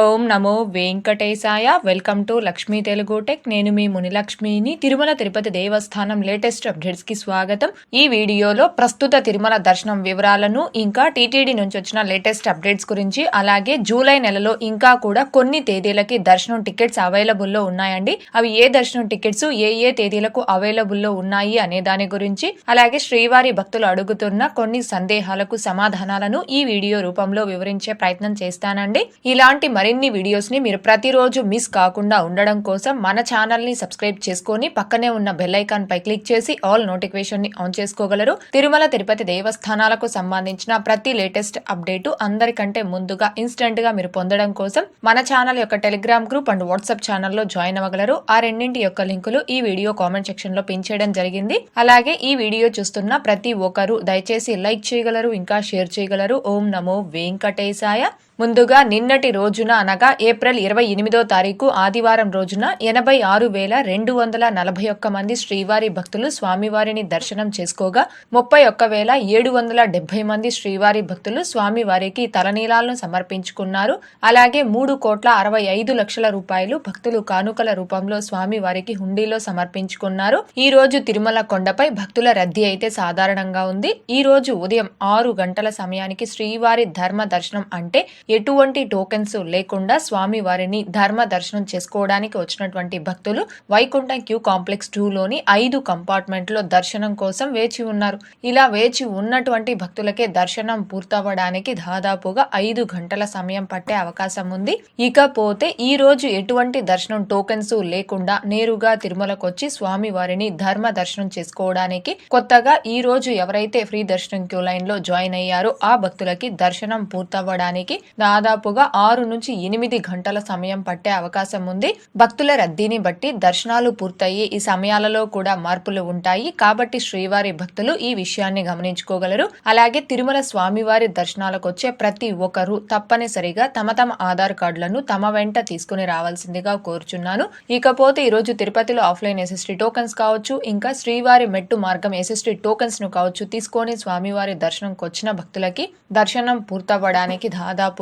ఓం నమో వెంకటేశాయ. Welcome to Lakshmi Telugu tech. నేను మీ మునిలక్ష్మిని. తిరుమల తిరుపతి దేవస్థానం లేటెస్ట్ అప్డేట్స్కి స్వాగతం. ఈ వీడియోలో ప్రస్తుత తిరుమల దర్శనం వివరాలను ఇంకా టీటీడీ నుంచి వచ్చిన లేటెస్ట్ అప్డేట్స్ గురించి అలాగే జూలై నెలలో ఇంకా కూడా కొన్ని తేదీలకి దర్శనం టికెట్స్ అవైలబుల్లో ఉన్నాయండి. అవి ఏ దర్శనం టికెట్స్ ఏ ఏ తేదీలకు అవైలబుల్లో ఉన్నాయి అనే దాని గురించి అలాగే శ్రీవారి భక్తులు అడుగుతున్న కొన్ని సందేహాలకు సమాధానాలను ఈ వీడియో రూపంలో వివరించే ప్రయత్నం చేస్తానండి. ఇలాంటి మరిన్ని వీడియోస్ని మీరు ప్రతిరోజు మిస్ కాకుండా ఉండడం కోసం మన ఛానల్ని సబ్స్క్రైబ్ చేసుకొని పక్కనే ఉన్న బెల్లైకాన్ పై క్లిక్ చేసి ఆల్ నోటిఫికేషన్ని ఆన్ చేసుకోగలరు. తిరుమల తిరుపతి దేవస్థానాలకు సంబంధించిన ప్రతి లేటెస్ట్ అప్డేట్ అందరికంటే ముందుగా ఇన్స్టెంట్గా మీరు పొందడం కోసం మన ఛానల్ యొక్క టెలిగ్రామ్ గ్రూప్ అండ్ వాట్సాప్ ఛానల్లో జాయిన్ అవ్వగలరు. ఆ రెండింటి యొక్క లింకులు ఈ వీడియో కామెంట్ సెక్షన్లో పిన్ చేయడం జరిగింది. అలాగే ఈ వీడియో చూస్తున్న ప్రతి ఒక్కరూ దయచేసి లైక్ చేయగలరు ఇంకా షేర్ చేయగలరు. ఓం నమో వెంకటేశాయ. ముందుగా నిన్నటి రోజున అనగా ఏప్రిల్ ఇరవై ఎనిమిదో తారీఖు ఆదివారం రోజున ఎనభై ఆరు వేల రెండు వందల నలభై ఒక్క మంది శ్రీవారి భక్తులు స్వామివారిని దర్శనం చేసుకోగా ముప్పై ఒక్క వేల ఏడు వందల డెబ్బై మంది శ్రీవారి భక్తులు స్వామివారికి తలనీలాలను సమర్పించుకున్నారు. అలాగే మూడు కోట్ల అరవై ఐదు లక్షల రూపాయలు భక్తులు కానుకల రూపంలో స్వామివారికి హుండీలో సమర్పించుకున్నారు. ఈ రోజు తిరుమల కొండపై భక్తుల రద్దీ అయితే సాధారణంగా ఉంది. ఈ రోజు ఉదయం ఆరు గంటల సమయానికి శ్రీవారి ధర్మ దర్శనం అంటే ఎటువంటి టోకెన్స్ లేకుండా స్వామి వారిని ధర్మ దర్శనం చేసుకోవడానికి వచ్చినటువంటి భక్తులు వైకుంఠం క్యూ కాంప్లెక్స్ టూ లోని ఐదు కంపార్ట్మెంట్లో దర్శనం కోసం వేచి ఉన్నారు. ఇలా వేచి ఉన్నటువంటి భక్తులకే దర్శనం పూర్తవడానికి దాదాపుగా ఐదు గంటల సమయం పట్టే అవకాశం ఉంది. ఇకపోతే ఈ రోజు ఎటువంటి దర్శనం టోకెన్స్ లేకుండా నేరుగా తిరుమలకు వచ్చి స్వామి వారిని ధర్మ దర్శనం చేసుకోవడానికి కొత్తగా ఈ రోజు ఎవరైతే ఫ్రీ దర్శనం క్యూ లైన్లో జాయిన్ అయ్యారో ఆ భక్తులకి దర్శనం పూర్తవ్వడానికి దాదాపుగా ఆరు నుంచి ఎనిమిది గంటల సమయం పట్టే అవకాశం ఉంది. భక్తుల రద్దీని బట్టి దర్శనాలు పూర్తయ్యి ఈ సమయాలలో కూడా మార్పులు ఉంటాయి. కాబట్టి శ్రీవారి భక్తులు ఈ విషయాన్ని గమనించుకోగలరు. అలాగే తిరుమల స్వామివారి దర్శనాలకు వచ్చే ప్రతి ఒక్కరూ తప్పనిసరిగా తమ తమ ఆధార్ కార్డులను తమ వెంట తీసుకుని రావాల్సిందిగా కోరుచున్నాను. ఇకపోతే ఈ రోజు తిరుపతిలో ఆఫ్లైన్ ఎస్ఎస్టీ టోకన్స్ కావచ్చు ఇంకా శ్రీవారి మెట్టు మార్గం ఎస్ఎస్టీ టోకన్స్ను కావచ్చు తీసుకొని స్వామివారి దర్శనంకి వచ్చిన భక్తులకి దర్శనం పూర్తవ్వడానికి దాదాపు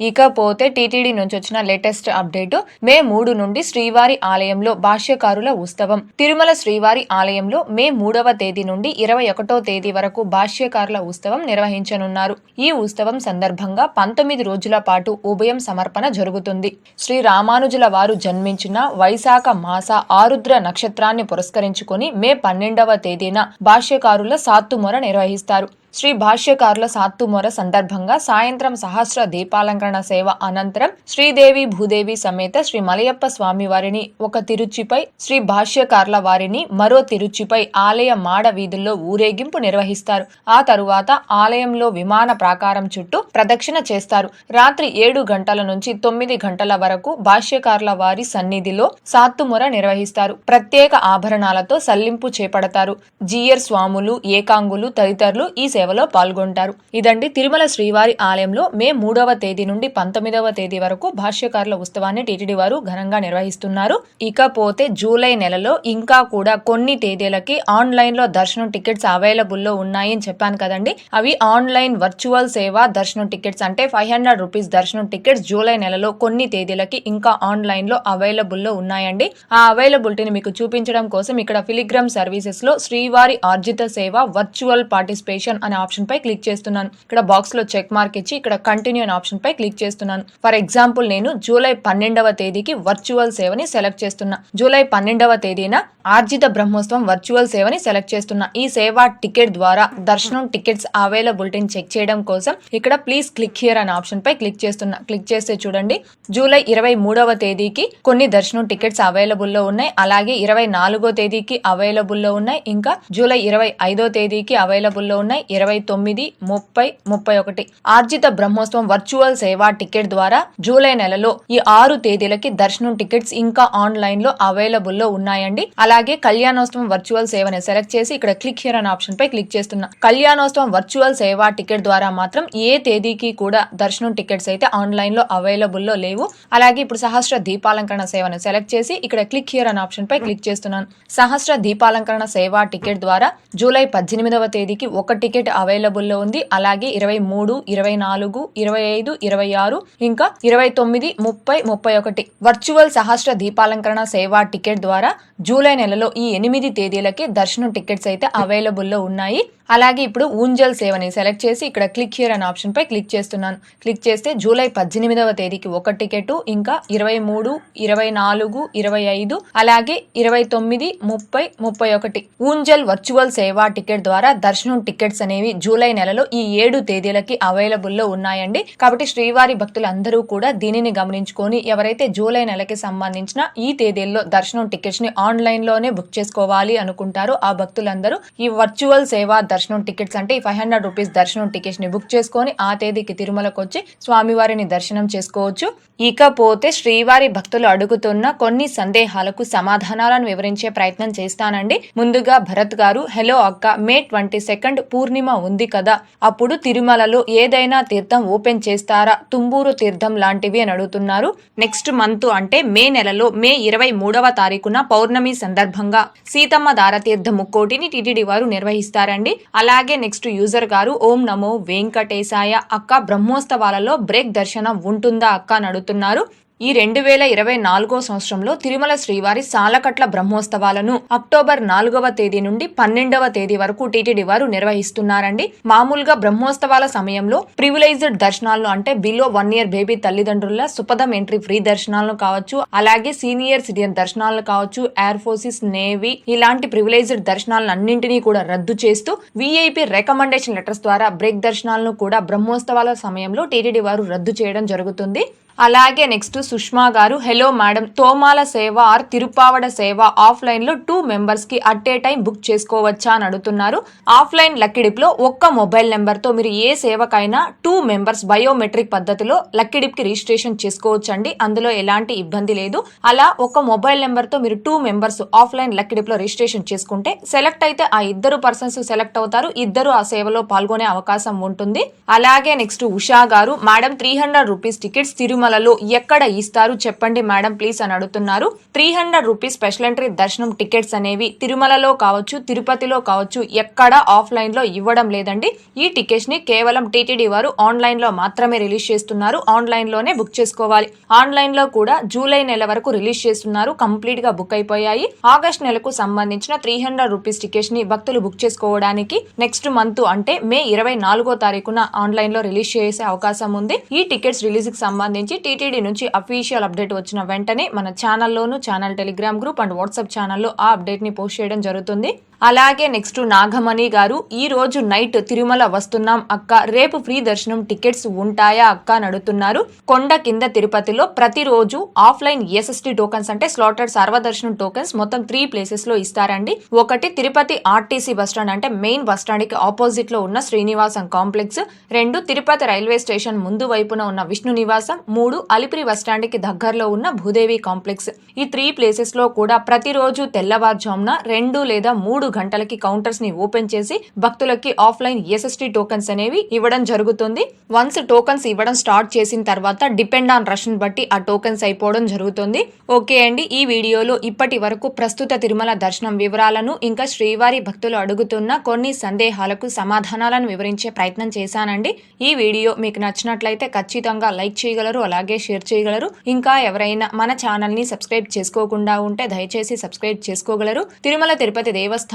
ఇకపోతే టీటీడీ నుంచి వచ్చిన లేటెస్ట్ అప్డేట్ మే మూడు నుండి శ్రీవారి ఆలయంలో భాష్యకారుల ఉత్సవం. తిరుమల శ్రీవారి ఆలయంలో మే మూడవ తేదీ నుండి ఇరవై ఒకటో తేదీ వరకు భాష్యకారుల ఉత్సవం నిర్వహించనున్నారు. ఈ ఉత్సవం సందర్భంగా పంతొమ్మిది రోజుల పాటు ఉభయం సమర్పణ జరుగుతుంది. శ్రీ రామానుజుల వారు జన్మించిన వైశాఖ మాస ఆరుద్ర నక్షత్రాన్ని పురస్కరించుకొని మే పన్నెండవ తేదీన భాష్యకారుల సాత్తుమొర నిర్వహిస్తారు. శ్రీ భాష్యకారుల సాత్తుమొర సందర్భంగా సాయంత్రం సహస్ర దీపాలంకరణ సేవ అనంతరం శ్రీదేవి భూదేవి సమేత శ్రీ మలయప్ప స్వామి వారిని ఒక తిరుచిపై శ్రీ భాష్యకారుల వారిని మరో తిరుచిపై ఆలయ మాడ వీధుల్లో ఊరేగింపు నిర్వహిస్తారు. ఆ తరువాత ఆలయంలో విమాన ప్రాకారం చుట్టూ ప్రదక్షిణ చేస్తారు. రాత్రి ఏడు గంటల నుంచి తొమ్మిది గంటల వరకు భాష్యకారుల వారి సన్నిధిలో సాత్తుమొర నిర్వహిస్తారు. ప్రత్యేక ఆభరణాలతో సల్లింపు చేపడతారు. జీయర్ స్వాములు ఏకాంగులు తదితరులు ఈ సేవ సేవలో పాల్గొంటారు. ఇదండి తిరుమల శ్రీవారి ఆలయంలో మే మూడవ తేదీ నుండి పంతొమ్మిదవ తేదీ వరకు భాష్యకారుల ఉత్సవాన్ని టీటీడీ వారు ఘనంగా నిర్వహిస్తున్నారు. ఇకపోతే జూలై నెలలో ఇంకా కూడా కొన్ని తేదీలకి ఆన్లైన్లో దర్శనం టికెట్స్ అవైలబుల్లో ఉన్నాయని చెప్పాను కదండి. అవి ఆన్లైన్ వర్చువల్ సేవ దర్శనం టికెట్స్ అంటే ఫైవ్ హండ్రెడ్ రూపీస్ దర్శనం టికెట్స్ జూలై నెలలో కొన్ని తేదీలకి ఇంకా ఆన్లైన్లో అవైలబుల్లో ఉన్నాయండి. ఆ అవైలబిలిటీని మీకు చూపించడం కోసం ఇక్కడ ఫిలిగ్రామ్ సర్వీసెస్లో శ్రీవారి ఆర్జిత సేవ వర్చువల్ పార్టిసిపేషన్ అనే ఆప్షన్ పై క్లిక్ చేస్తున్నాను. ఇక్కడ బాక్స్లో చెక్ మార్క్ ఇచ్చి ఇక్కడ కంటిన్యూ అనే ఆప్షన్ పై క్లిక్ చేస్తున్నాను. ఫర్ ఎగ్జాంపుల్ నేను జూలై పన్నెండవ తేదీకి వర్చువల్ సేవని సెలెక్ట్ చేస్తున్నా. జూలై పన్నెండవ తేదీన ఆర్జిత బ్రహ్మోత్సవం వర్చువల్ సేవని సెలెక్ట్ చేస్తున్నా. ఈ సేవ టికెట్ ద్వారా దర్శనం టికెట్స్ అవైలబిలిటీని చెక్ చేయడం కోసం ఇక్కడ ప్లీజ్ క్లిక్ హియర్ అనే ఆప్షన్ పై క్లిక్ చేస్తున్నా. క్లిక్ చేస్తే చూడండి. జూలై ఇరవై మూడవ తేదీకి కొన్ని దర్శనం టికెట్స్ అవైలబుల్లో ఉన్నాయి. అలాగే ఇరవై నాలుగో తేదీకి అవైలబుల్లో ఉన్నాయి. ఇంకా జూలై ఇరవై ఐదో తేదీకి అవైలబుల్లో ఉన్నాయి. ఇరవై తొమ్మిది ముప్పై ముప్పై ఒకటి. ఆర్జిత బ్రహ్మోత్సవం వర్చువల్ సేవా టికెట్ ద్వారా జూలై నెలలో ఈ ఆరు తేదీలకి దర్శనం టికెట్స్ ఇంకా ఆన్లైన్లో అవైలబుల్లో ఉన్నాయండి. అలాగే కళ్యాణోత్సవం వర్చువల్ సేవని సెలెక్ట్ చేసి ఇక్కడ క్లిక్ హియర్ అనే ఆప్షన్ పై క్లిక్ చేస్తున్నా. కళ్యాణోత్సవం వర్చువల్ సేవా టికెట్ ద్వారా మాత్రం ఏ తేదీకి కూడా దర్శనం టికెట్స్ అయితే ఆన్లైన్లో అవైలబుల్లో లేవు. అలాగే ఇప్పుడు సహస్ర దీపాలంకరణ సేవను సెలెక్ట్ చేసి ఇక్కడ క్లిక్ హియర్ అనే ఆప్షన్ పై క్లిక్ చేస్తున్నాను. సహస్ర దీపాలంకరణ సేవా టికెట్ ద్వారా జూలై పద్దెనిమిదవ తేదీకి ఒక టికెట్ అవైలబుల్లో ఉంది. అలాగే ఇరవై మూడు ఇరవై నాలుగు ఇరవై ఐదు ఇరవై ఆరు ఇంకా ఇరవై తొమ్మిది ముప్పై ముప్పై ఒకటి వర్చువల్ సహస్ర దీపాలంకరణ సేవా టికెట్ ద్వారా జూలై నెలలో ఈ ఎనిమిది తేదీలకి దర్శనం టికెట్స్ అయితే అవైలబుల్లో ఉన్నాయి. అలాగే ఇప్పుడు ఊంజల్ సేవని సెలెక్ట్ చేసి ఇక్కడ క్లిక్ హియర్ అనే ఆప్షన్ పై క్లిక్ చేస్తున్నాను. క్లిక్ చేస్తే జూలై పద్దెనిమిదవ తేదీకి ఒక టికెట్ ఇంకా ఇరవై మూడు ఇరవై నాలుగు ఇరవై ఐదు అలాగే ఇరవై తొమ్మిది ముప్పై ముప్పై ఒకటి ఊంజల్ వర్చువల్ సేవా టికెట్ ద్వారా దర్శనం టికెట్స్ అనే అనేవి జూలై నెలలో ఈ ఏడు తేదీలకి అవైలబుల్లో ఉన్నాయండి. కాబట్టి శ్రీవారి భక్తులు అందరూ కూడా దీనిని గమనించుకొని ఎవరైతే జూలై నెలకి సంబంధించిన ఈ తేదీల్లో దర్శనం టికెట్స్ని ఆన్లైన్లోనే బుక్ చేసుకోవాలి అనుకుంటారో ఆ భక్తులందరూ ఈ వర్చువల్ సేవా దర్శనం టికెట్స్ అంటే ఫైవ్ హండ్రెడ్ రూపీస్ దర్శనం టికెట్స్ని బుక్ చేసుకొని ఆ తేదీకి తిరుమలకు వచ్చి స్వామివారిని దర్శనం చేసుకోవచ్చు. ఇకపోతే శ్రీవారి భక్తులు అడుగుతున్న కొన్ని సందేహాలకు సమాధానాలను వివరించే ప్రయత్నం చేస్తానండి. ముందుగా భరత్ గారు హలో అక్క మే ట్వంటీ సెకండ్ పూర్ణిమ ఉంది కదా అప్పుడు తిరుమలలో ఏదైనా తీర్థం ఓపెన్ చేస్తారా? తుంబూరు తీర్థం లాంటివి అని అడుగుతున్నారు. నెక్స్ట్ మంత్ అంటే మే నెలలో మే ఇరవై మూడవ తారీఖున పౌర్ణమి సందర్భంగా సీతమ్మ దారతీర్థ ముక్కోటిని టిటిడి వారు నిర్వహిస్తారండి. అలాగే నెక్స్ట్ యూజర్ గారు ఓం నమో వెంకటేశాయ అక్క బ్రహ్మోత్సవాలలో బ్రేక్ దర్శనం ఉంటుందా అక్క అని అడుగుతున్నారు ఈ రెండు వేల ఇరవై నాలుగో సంవత్సరంలో తిరుమల శ్రీవారి సాలకట్ల బ్రహ్మోత్సవాలను అక్టోబర్ నాలుగవ తేదీ నుండి పన్నెండవ తేదీ వరకు టీటీడీ వారు నిర్వహిస్తున్నారండి. మామూలుగా బ్రహ్మోత్సవాల సమయంలో ప్రివిలైజ్డ్ దర్శనాలను అంటే బిలో వన్ ఇయర్ బేబీ తల్లిదండ్రుల సుపదం ఎంట్రీ ఫ్రీ దర్శనాలను కావచ్చు అలాగే సీనియర్ సిటిజన్ దర్శనాలను కావచ్చు ఎయిర్ ఫోర్సెస్ నేవీ ఇలాంటి ప్రివిలైజ్డ్ దర్శనాలను అన్నింటినీ కూడా రద్దు చేస్తూ వీఐపీ రికమెండేషన్ లెటర్స్ ద్వారా బ్రేక్ దర్శనాలను కూడా బ్రహ్మోత్సవాల సమయంలో టీటీడీ వారు రద్దు చేయడం జరుగుతుంది. అలాగే నెక్స్ట్ సుష్మా గారు హలో మేడం తోమాల సేవ ఆర్ తిరుపావడ సేవ ఆఫ్లైన్లో టూ మెంబర్స్కి అట్ ఏ టైం బుక్ చేసుకోవచ్చా అని అడుగుతున్నారు. ఆఫ్లైన్ లక్కీడిప్లో ఒక్క మొబైల్ నెంబర్తో మీరు ఏ సేవకైనా టూ మెంబర్స్ బయోమెట్రిక్ పద్ధతిలో లక్కీడిప్కి రిజిస్ట్రేషన్ చేసుకోవచ్చండి. అందులో ఎలాంటి ఇబ్బంది లేదు. అలా ఒక మొబైల్ నెంబర్తో మీరు టూ మెంబర్స్ ఆఫ్లైన్ లక్కీడిప్లో రిజిస్ట్రేషన్ చేసుకుంటే సెలెక్ట్ అయితే ఆ ఇద్దరు పర్సన్స్ సెలెక్ట్ అవుతారు. ఇద్దరు ఆ సేవలో పాల్గొనే అవకాశం ఉంటుంది. అలాగే నెక్స్ట్ ఉషా గారు madam three hundred rupees tickets తిరుమలలో ఎక్కడ ఇస్తారు? చెప్పండి మేడం ప్లీజ్ అని అడుగుతున్నారు. Three hundred rupees special entry దర్శనం టికెట్స్ అనేవి తిరుమలలో కావచ్చు తిరుపతిలో కావచ్చు ఎక్కడ ఆఫ్లైన్లో ఇవ్వడం లేదండి. ఈ టికెట్స్ని కేవలం టీటీడీ వారు ఆన్లైన్లో మాత్రమే రిలీజ్ చేస్తున్నారు. ఆన్లైన్లోనే బుక్ చేసుకోవాలి. ఆన్లైన్లో కూడా జూలై నెల వరకు రిలీజ్ చేస్తున్నారు. కంప్లీట్గా బుక్ అయిపోయాయి. ఆగస్ట్ నెలకు సంబంధించిన త్రీ హండ్రెడ్ రూపీస్ టికెట్స్ని భక్తులు బుక్ చేసుకోవడానికి నెక్స్ట్ మంత్ అంటే మే ఇరవై నాలుగో తారీఖున ఆన్లైన్లో రిలీజ్ చేసే అవకాశం ఉంది. ఈ టికెట్స్ రిలీజ్కి సంబంధించి టీటీడీ నుంచి అఫీషియల్ అప్డేట్ వచ్చిన వెంటనే మన ఛానల్లోను channel Telegram group and WhatsApp ఛానల్లో ఆ అప్డేట్ని పోస్ట్ చేయడం జరుగుతుంది. అలాగే నెక్స్ట్ నాగమణి గారు ఈ రోజు నైట్ తిరుమల వస్తున్నాం అక్క రేపు ఫ్రీ దర్శనం టికెట్స్ ఉంటాయా అక్క అని అడుగుతున్నారు. కొండ కింద తిరుపతిలో ప్రతిరోజు ఆఫ్లైన్ ఎస్ఎస్టీ టోకన్స్ అంటే స్లాటెడ్ సర్వదర్శనం టోకన్స్ మొత్తం త్రీ ప్లేసెస్లో ఇస్తారండి. ఒకటి తిరుపతి ఆర్టీసీ బస్టాండ్ అంటే మెయిన్ బస్టాండ్కి ఆపోజిట్లో ఉన్న శ్రీనివాసం కాంప్లెక్స్. రెండు తిరుపతి రైల్వే స్టేషన్ ముందు వైపున ఉన్న విష్ణు నివాసం. మూడు అలిపిరి బస్టాండ్కి దగ్గరలో ఉన్న భూదేవి కాంప్లెక్స్. ఈ త్రీ ప్లేసెస్లో కూడా ప్రతిరోజు తెల్లవారుజామున రెండు లేదా మూడు గంటలకి కౌంటర్స్ని ఓపెన్ చేసి భక్తులకి ఆఫ్లైన్ ఎస్ఎస్టీ టోకన్స్ అనేవి ఇవ్వడం జరుగుతుంది. వన్స్ టోకన్స్ ఇవ్వడం స్టార్ట్ చేసిన తర్వాత డిపెండ్ ఆన్ రష్ బట్టి ఆ టోకన్స్ అయిపోవడం జరుగుతుంది. ఓకే అండి ఈ వీడియోలో ఇప్పటి వరకు ప్రస్తుత తిరుమల దర్శనం వివరాలను ఇంకా శ్రీవారి భక్తులు అడుగుతున్న కొన్ని సందేహాలకు సమాధానాలను వివరించే ప్రయత్నం చేశానండి. ఈ వీడియో మీకు నచ్చినట్లయితే ఖచ్చితంగా లైక్ చేయగలరు అలాగే షేర్ చేయగలరు. ఇంకా ఎవరైనా మన ఛానల్ని సబ్స్క్రైబ్ చేసుకోకుండా ఉంటే దయచేసి సబ్స్క్రైబ్ చేసుకోగలరు. తిరుమల తిరుపతి దేవస్థానం